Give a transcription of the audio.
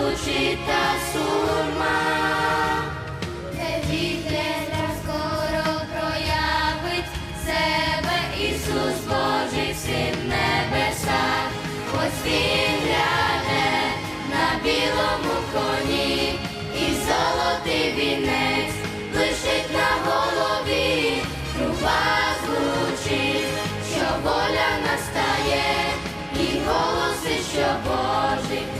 зазвучить сурма. Де вітер скоро проявить себе Ісус Божий в ось на білому коні, і золотий вінець блищить на голові, труба звучить, що воля настає, і голосить, що Божий